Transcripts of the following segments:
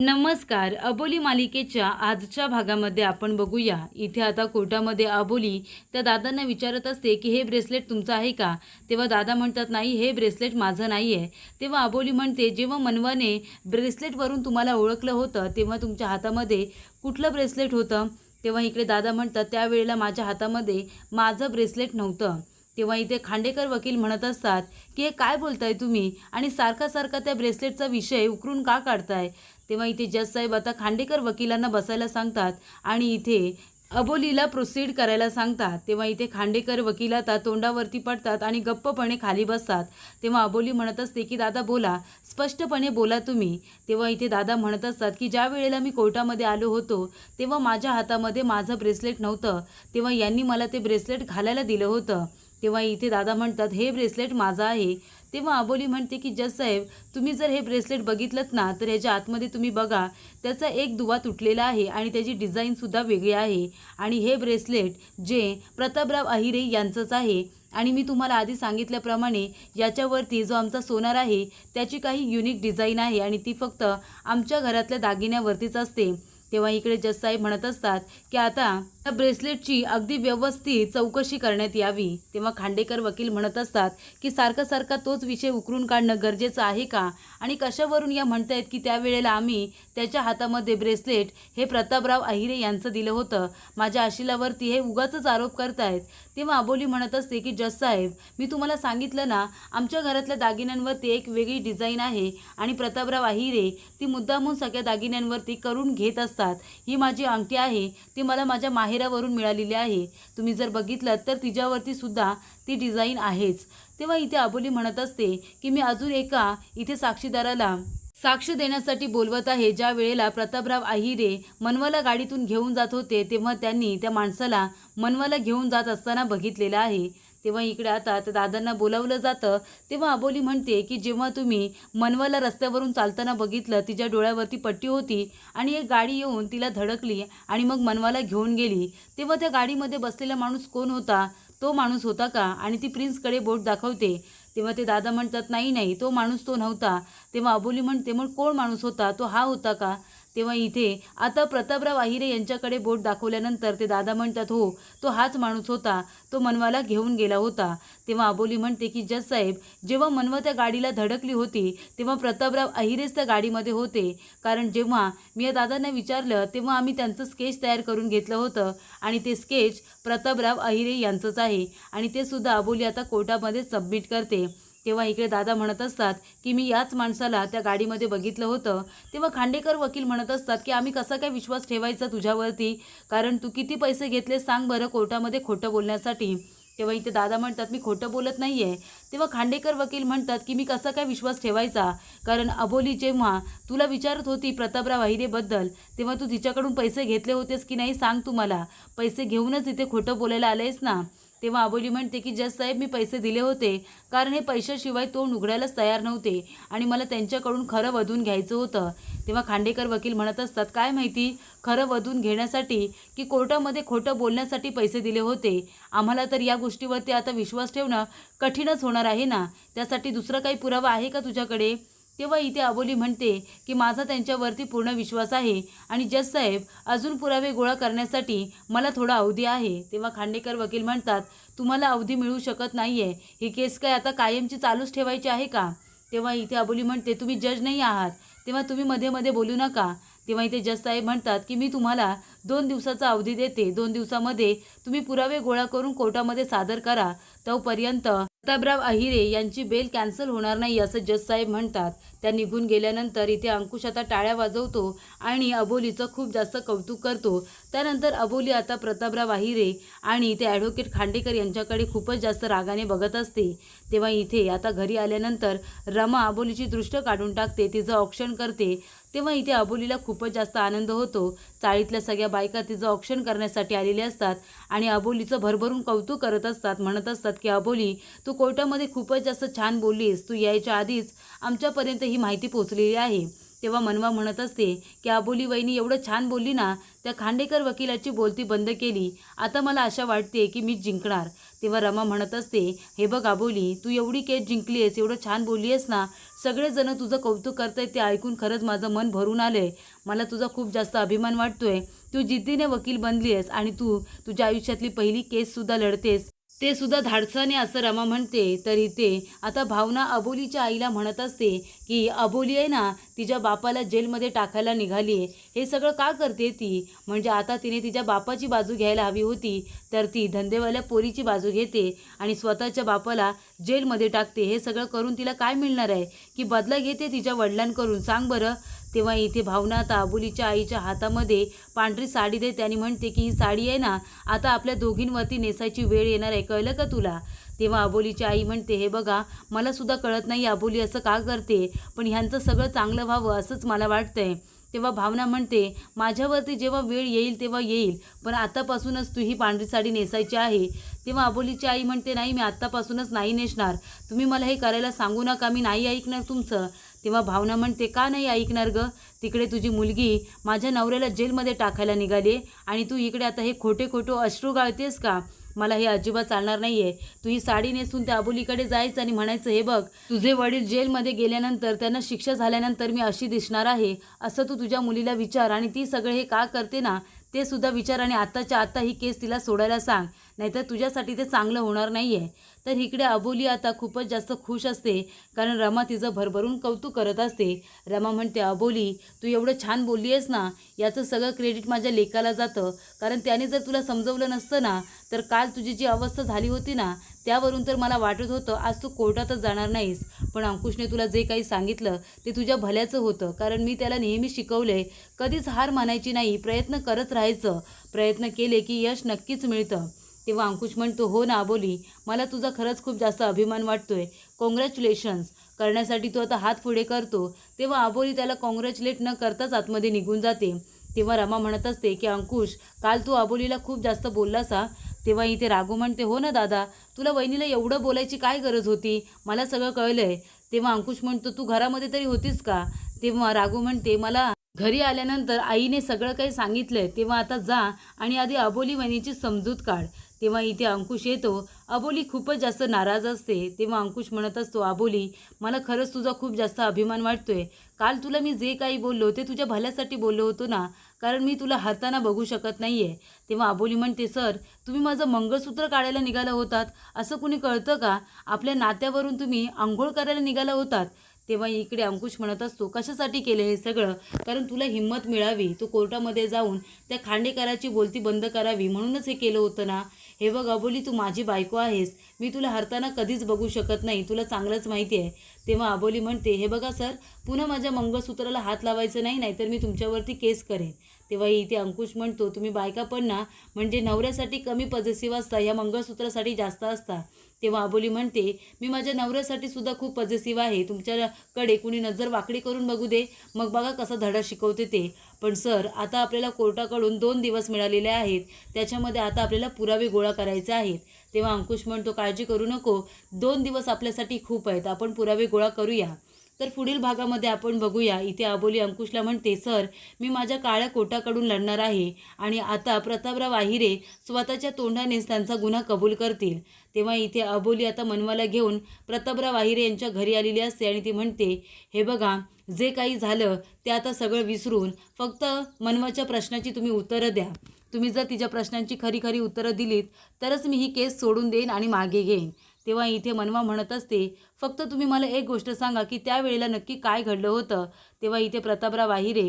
नमस्कार. अबोली मालिकेच्या आजच्या भागामध्ये आपण बघूया. इथे आता कोर्टामध्ये अबोली त्या दादांना विचारत असते की हे ब्रेसलेट तुमचं आहे का? तेव्हा दादा म्हणतात नाही हे ब्रेसलेट माझं नाही आहे तेव्हा अबोली म्हणते जेव्हा मनवाने ब्रेसलेटवरून तुम्हाला ओळखलं होतं तेव्हा तुमच्या हातामध्ये कुठलं ब्रेसलेट होतं? तेव्हा इकडे दादा म्हणतात त्यावेळेला माझ्या हातामध्ये माझं ब्रेसलेट नव्हतं. तेव्हा इथे खांडेकर वकील म्हणत असतात की हे काय बोलताय तुम्ही? आणि सारखा सारखा त्या ब्रेसलेटचा विषय उकरून का काढताय? तेव्हा इथे जज साहेब आता खांडेकर वकिलांना बसायला सांगतात आणि इथे अबोलीला प्रोसीड करायला सांगतात. तेव्हा इथे खांडेकर वकील आता तोंडावरती पडतात आणि गप्पपणे खाली बसतात. तेव्हा अबोली म्हणत असते की दादा बोला स्पष्टपणे बोला तुम्ही. तेव्हा इथे दादा म्हणत असतात की ज्या वेळेला मी कोर्टामध्ये आलो होतो तेव्हा माझ्या हातामध्ये माझं ब्रेसलेट नव्हतं. तेव्हा यांनी मला ते ब्रेसलेट घालायला दिलं होतं. तेव्हा इथे दादा म्हणतात हे ब्रेसलेट माझं आहे. तेव्हा अबोली म्हणते की जसाहेब तुम्ही जर हे ब्रेसलेट बघितलं ना तर ह्याच्या आतमध्ये तुम्ही बघा त्याचा एक दुवा तुटलेला आहे आणि त्याची डिझाईनसुद्धा वेगळी आहे. आणि हे ब्रेसलेट जे प्रतापराव अहिरे यांचंच आहे. आणि मी तुम्हाला आधी सांगितल्याप्रमाणे याच्यावरती जो आमचा सोनार आहे त्याची काही युनिक डिझाईन आहे आणि ती फक्त आमच्या घरातल्या दागिन्यावरतीच असते. तेव्हा इकडे जसाई साहेब म्हणत असतात की आता त्या ब्रेसलेटची अगदी व्यवस्थित चौकशी करण्यात यावी. तेव्हा खांडेकर वकील म्हणत असतात की सारखा सारखा तोच विषय उकरून काढणं गरजेचं आहे का? आणि कशावरून या म्हणत आहेत की त्यावेळेला आम्ही त्याच्या हातामध्ये ब्रेसलेट हे प्रतापराव अहिरे यांचं दिलं होतं. माझ्या आशिलावरती हे उगाचच आरोप करतायत. तेव्हा अबोली म्हणत असते की जज साहेब मी तुम्हाला सांगितलं ना आमच्या घरातल्या दागिन्यांवरती एक वेगळी डिझाईन आहे आणि प्रतापराव अहिरे ती मुद्दामून सगळ्या दागिन्यांवरती करून घेत असतात. ही माझी अंगठी आहे. ती मला माझ्या माहेरावरून मिळालेली आहे. तुम्ही जर बघितलं तर तिच्यावरती सुद्धा ती डिझाईन आहेच. तेव्हा इथे अबोली म्हणत असते की मी अजून एका इथे साक्षीदाराला साक्ष देण्यासाठी बोलवत आहे. ज्या वेळेला प्रतापराव आहिरे मनवाला गाडीतून घेऊन जात होते तेव्हा त्यांनी त्या माणसाला मनवाला घेऊन जात असताना बघितलेलं आहे. तेव्हा इकडे आता त्या दादांना बोलावलं जातं. तेव्हा अबोली म्हणते की जेव्हा तुम्ही मनवाला रस्त्यावरून चालताना बघितलं तिच्या डोळ्यावरती पट्टी होती आणि एक गाडी येऊन तिला धडकली आणि मग मनवाला घेऊन गेली. तेव्हा त्या गाडीमध्ये बसलेला माणूस कोण होता? तो माणूस होता का? आणि ती प्रिन्सकडे बोट दाखवते. तेव्हा ते दादा म्हणतात नाही नाही तो माणूस तो नव्हता. तेव्हा अबोली म्हणते मग कोण माणूस होता? तो हा होता का? तेव्हा इथे आता प्रतापराव आहिरे यांच्याकडे बोट दाखवल्यानंतर ते दादा म्हणतात हो तो हाच माणूस होता. तो मनवाला घेऊन गेला होता. तेव्हा अबोली म्हणते की जससाहेब जेव्हा मनवा त्या गाडीला धडकली होती तेव्हा प्रतापराव अहिरेच त्या गाडीमध्ये होते. कारण जेव्हा मी या दादांना विचारलं तेव्हा आम्ही त्यांचं स्केच तयार करून घेतलं होतं. आणि ते स्केच प्रतापराव अहिरे यांचंच आहे. आणि ते सुद्धा अबोली आता कोर्टामध्ये सबमिट करते. तेव्हा इकडे दादा म्हणत असतात की मी याच माणसाला त्या गाडीमध्ये बघितलं होतं. तेव्हा खांडेकर वकील म्हणत असतात की आम्ही कसा काय विश्वास ठेवायचा तुझ्यावरती? कारण तू किती पैसे घेतले सांग बरं कोर्टामध्ये खोटं बोलण्यासाठी. तेव्हा इथे दादा म्हणतात मी खोटं बोलत नाही आहे तेव्हा खांडेकर वकील म्हणतात की मी कसा काय विश्वास ठेवायचा? कारण अबोली जेव्हा तुला विचारत होती प्रतापराव अहिरेबद्दल तेव्हा तू तिच्याकडून पैसे घेतले होतेस की नाही सांग तू मला. पैसे घेऊनच इथे खोटं बोलायला आलेस ना? तेव्हा अबोली म्हणते की जज साहेब मी पैसे दिले होते कारण हे पैशाशिवाय तोंड उघडायलाच तयार नव्हते आणि मला त्यांच्याकडून खरं वधून घ्यायचं होतं. तेव्हा खांडेकर वकील म्हणत असतात काय माहिती खरं वधून घेण्यासाठी की कोर्टामध्ये खोटं बोलण्यासाठी पैसे दिले होते? आम्हाला तर या गोष्टीवरती आता विश्वास ठेवणं कठीणच होणार आहे ना? त्यासाठी दुसरं काही पुरावा आहे का तुझ्याकडे? तेव्हा इथे अबोली म्हणते की माझा त्यांच्यावरती पूर्ण विश्वास आहे आणि जज साहेब अजून पुरावे गोळा करण्यासाठी मला थोडा अवधी आहे. तेव्हा खांडेकर वकील म्हणतात तुम्हाला अवधी मिळू शकत नाही आहे ही केस काय आता कायमची चालूच ठेवायची आहे का? तेव्हा इथे अबोली म्हणते तुम्ही जज नाही आहात. तेव्हा तुम्ही मध्ये मध्ये बोलू नका. तेव्हा इथे जज साहेब म्हणतात की मी तुम्हाला दोन दिवसाचा अवधी देते. दोन दिवसामध्ये तुम्ही पुरावे गोळा करून कोर्टामध्ये सादर करा. तोपर्यंत प्रतापराव अहिरे यांची बेल कॅन्सल होणार नाही असं जज साहेब म्हणतात. त्या निघून गेल्यानंतर इथे अंकुश आता टाळ्या वाजवतो आणि अबोलीचं खूप जास्त कौतुक करतो. त्यानंतर अबोली आता प्रतापराव अहिरे आणि ते ॲडव्होकेट खांडेकर यांच्याकडे खूपच जास्त रागाने बघत असते. तेव्हा इथे आता घरी आल्यानंतर रमा अबोलीची दृष्ट काढून टाकते तिचं ऑप्शन करते. तेव्हा इथे अबोलीला खूपच जास्त आनंद होतो. चाळीतल्या सगळ्या बायका तिचं ऑप्शन करण्यासाठी आलेल्या असतात आणि अबोलीचं भरभरून कौतुक करत असतात म्हणत असतात की अबोली तू कोर्टामध्ये खूपच जास्त छान बोललीस. तू यायच्या आधीच आमच्यापर्यंत ही माहिती पोचलेली आहे. तेव्हा मनवा म्हणत असते की आबोली वहिनी एवढं छान बोलली ना त्या खांडेकर वकिलाची बोलती बंद केली. आता मला आशा वाटते की मी जिंकणार. तेव्हा रमा म्हणत असते हे बघ आबोली तू एवढी केस जिंकली आहेस एवढं छान बोलली आहेस ना सगळेजण तुझं कौतुक करतायत ते ऐकून खरंच माझं मन भरून आलं आहे मला तुझा खूप जास्त अभिमान वाटतोय. तू जिद्दीने वकील बनली आहेस आणि तू तुझ्या आयुष्यातली पहिली केससुद्धा लढतेस. ते सुद्धा धाडसाने असं रमा म्हणते तर इथे आता भावना अबोलीच्या आईला म्हणत असते की अबोली आहे ना तिच्या बापाला जेलमध्ये टाकायला निघाली आहे. हे सगळं का करते ती? म्हणजे आता तिने तिच्या बापाची बाजू घ्यायला हवी होती तर ती धंदेवाल्या पोरीची बाजू घेते आणि स्वतःच्या बापाला जेलमध्ये टाकते. हे सगळं करून तिला काय मिळणार आहे? की बदला घेते तिच्या वडिलांकडून? सांग बरं. तेव्हा इथे भावना आता अबोलीच्या आईच्या हातामध्ये पांढरी साडी दे त्यांनी म्हणते की ही साडी आहे ना आता आपल्या दोघींवरती नेसायची वेळ येणार आहे कळलं का तुला? तेव्हा अबोलीची आई म्हणते हे बघा मलासुद्धा कळत नाही अबोली असं का करते पण ह्यांचं सगळं चांगलं व्हावं असंच मला वाटतंय. तेव्हा भावना म्हणते माझ्यावरती जेव्हा वेळ येईल तेव्हा येईल पण आतापासूनच तू ही पांढरी साडी नेसायची आहे. तेव्हा अबोलीची आई म्हणते नाही मी आत्तापासूनच नाही नेसणार. तुम्ही मला हे करायला सांगू नका मी नाही ऐकणार तुमचं. तेव्हा भावना म्हणते का नाही ऐकणार ग? तिकडे तुझी मुलगी माझ्या नवऱ्याला जेलमध्ये टाकायला निघाली आणि तू इकडे आता हे खोटे खोटे अश्रू गाळतेस का? मला हे अजिबात चालणार नाही आहे तू ही साडी नेसून त्या अबोलीकडे जायचं आणि म्हणायचं हे बघ तुझे वडील जेलमध्ये गेल्यानंतर त्यांना शिक्षा झाल्यानंतर मी अशी दिसणार आहे. असं तू तुझ्या मुलीला विचार आणि ती सगळे हे का करते ना ते सुद्धा विचार आणि आत्ताच्या आत्ता ही केस तिला सोडायला सांग. नाहीतर तुझ्यासाठी ते चांगलं होणार नाही आहे तर इकडे अबोली आता खूपच जास्त खुश असते कारण रमा तिचं भरभरून कौतुक करत असते. रमा म्हणते अबोली तू एवढं छान बोलली आहेस ना याचं सगळं क्रेडिट माझ्या लेकाला जातं. कारण त्याने जर तुला समजवलं नसतं ना तर काल तुझी जी अवस्था झाली होती ना त्यावरून तर मला वाटत होतं आज तू कोर्टातच जाणार नाहीस. पण अंकुशने तुला जे काही सांगितलं ते तुझ्या भल्याचं होतं. कारण मी त्याला नेहमी शिकवले कधीच हार मानायची नाही प्रयत्न करत राहायचं. प्रयत्न केले की यश नक्कीच मिळतं. तेव्हा अंकुश म्हणतो हो ना बोली. मला तुझा खरंच खूप जास्त अभिमान वाटतोय. कॉंग्रॅच्युलेशन्स करण्यासाठी तो आता हात पुढे करतो. तेव्हा अबोली त्याला कॉंग्रॅच्युलेट न करताच आतमध्ये निघून जाते. तेव्हा रमा म्हणत असते की अंकुश काल तू अबोलीला खूप जास्त बोललासा? तेव्हा इथे राघू म्हणते हो ना दादा. तुला वहिनीला एवढं बोलायची काय गरज होती? मला सगळं कळलं आहे तेव्हा अंकुश म्हणतो तू घरामध्ये तरी होतीस का? तेव्हा राघू म्हणते मला घरी आल्यानंतर आईने सगळं काही सांगितलंय. तेव्हा आता जा आणि आधी अबोली वहिनीची समजूत काढ. तेव्हा इथे अंकुश येतो अबोली खूपच जास्त नाराज असते. तेव्हा अंकुश म्हणत असतो अबोली मला खरंच तुझा खूप जास्त अभिमान वाटतोय. काल तुला मी जे काही बोललो ते तुझ्या भल्यासाठी बोललो होतो ना कारण मी तुला हरताना बघू शकत नाही आहे तेव्हा अबोली म्हणते सर तुम्ही माझं मंगळसूत्र काढायला निघाला होतात. असं कुणी कळतं का? आपल्या नात्यावरून तुम्ही आंघोळ करायला निघाला होतात. तेव्हा इकडे अंकुश म्हणत असतो कशासाठी केलं हे सगळं? कारण तुला हिंमत मिळावी. तू कोर्टामध्ये जाऊन त्या खांडेकराची बोलती बंद करावी. म्हणूनच हे केलं होतं ना. हे बघ अबोली तू माझी बायको आहेस. मी तुला हरताना कधीच बघू शकत नाही. तुला चांगलंच माहिती आहे. तेव्हा अबोली म्हणते हे बघा सर पुन्हा माझ्या मंगळसूत्राला हात लावायचं नाही नाहीतर मी तुमच्यावरती केस करेन. तेव्हा इथे अंकुश म्हणतो तुम्ही बायका पण ना म्हणजे नवऱ्यासाठी कमी पजेसिव्ह असता या मंगळसूत्रासाठी जास्त असता. तेव्हा अबोली म्हणते मी माझ्या नवऱ्यासाठी सुद्धा खूप पजेसिव्ह आहे. तुमच्याकडे कुणी नजर वाकडी करून बघू दे. मग बघा कसा धडा शिकवते ते. पण सर आता आपल्याला कोर्टाकडून दोन दिवस मिळालेले आहेत. त्याच्यामध्ये आता आपल्याला पुरावे गोळा करायचे आहेत. तेव्हा अंकुश म्हणतो काळजी करू नको. दोन दिवस आपल्यासाठी खूप आहेत. आपण पुरावे गोळा करूया. तर पुढील भागामध्ये आपण बघूया. इथे अबोली अंकुशला म्हणते सर मी माझ्या काळ्या कोटाकडून लढणार आहे आणि आता प्रतापराव आहिरे स्वतःच्या तोंडानेच त्यांचा गुन्हा कबूल करतील. तेव्हा इथे अबोली आता मनवाला घेऊन प्रतापराव आहिरे यांच्या घरी आलेली असते आणि ती म्हणते हे बघा जे काही झालं ते आता सगळं विसरून फक्त मनवाच्या प्रश्नाची तुम्ही उत्तरं द्या. तुम्ही जर तिच्या प्रश्नांची खरी खरी उत्तरं दिलीत तरच मी ही केस सोडून देईन आणि मागे घेईन. तेव्हा इथे मनवा म्हणत असते फक्त तुम्ही मला एक गोष्ट सांगा की त्यावेळेला नक्की काय घडलं होतं? तेव्हा इथे प्रतापराव आहिरे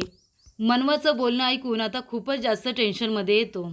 मनवाचं बोलणं ऐकून आता खूपच जास्त टेन्शनमध्ये येतो.